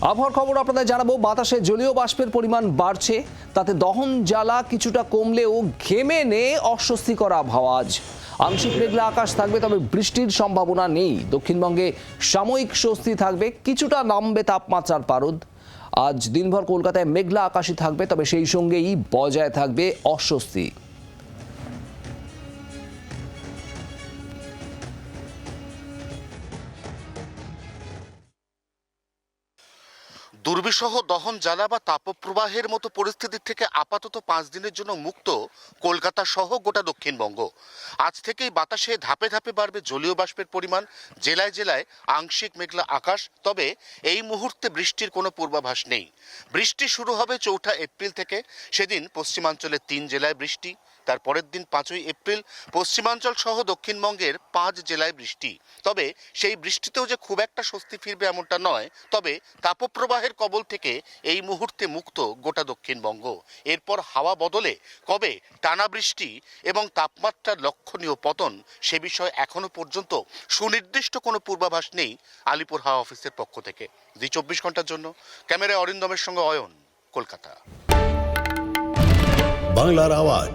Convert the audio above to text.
আবহাওয়ার খবর আপনাদের জানাব। বাতাসে জলীয় বাষ্পের পরিমাণ বাড়ছে। তাতে দহন জ্বালা কিছুটা কমলেও ঘেমে নে অস্বস্তিকর আবহাওয়া আজ। আংশিক মেঘলা আকাশ থাকবে, তবে বৃষ্টির সম্ভাবনা নেই। দক্ষিণবঙ্গে সাময়িক স্বস্তি থাকবে, কিছুটা নামবে তাপমাত্রার পারদ। আজ দিনভর কলকাতায় মেঘলা আকাশই থাকবে, তবে সেই সঙ্গেই বজায় থাকবে অস্বস্তি। দুর্বিষহ দহন জ্বালা বা তাপপ্রবাহের মতো পরিস্থিতির থেকে আপাতত পাঁচ দিনের জন্য মুক্ত কলকাতা সহ গোটা দক্ষিণবঙ্গ। আজ থেকেই বাতাসে ধাপে ধাপে বাড়বে জলীয় বাষ্পের পরিমাণ, জেলায় জেলায় আংশিক মেঘলা আকাশ, তবে এই মুহূর্তে বৃষ্টির কোনো পূর্বাভাস নেই। বৃষ্টি শুরু হবে চৌঠা এপ্রিল থেকে, সেদিন পশ্চিমাঞ্চলের তিন জেলায় বৃষ্টি। তার পরের দিন পাঁচই এপ্রিল পশ্চিমাঞ্চল সহ দক্ষিণবঙ্গের পাঁচ জেলায় বৃষ্টি। তবে সেই বৃষ্টিতেও যে খুব একটা স্বস্তি ফিরবে এমনটা নয়, তবে তাপপ্রবাহের কবল থেকে এই মুহূর্তে মুক্ত গোটা দক্ষিণবঙ্গ। এরপর হাওয়া বদলে কবে টানা বৃষ্টি এবং তাপমাত্রার লক্ষণীয় পতন সে বিষয়ে এখনও পর্যন্ত সুনির্দিষ্ট কোনো পূর্বাভাস নেই আলিপুর হাওয়া অফিসের পক্ষ থেকে। জি চব্বিশ ঘণ্টার জন্য। ক্যামেরায় অরিন্দমের সঙ্গে অয়ন, কলকাতা। বাংলার আওয়াজ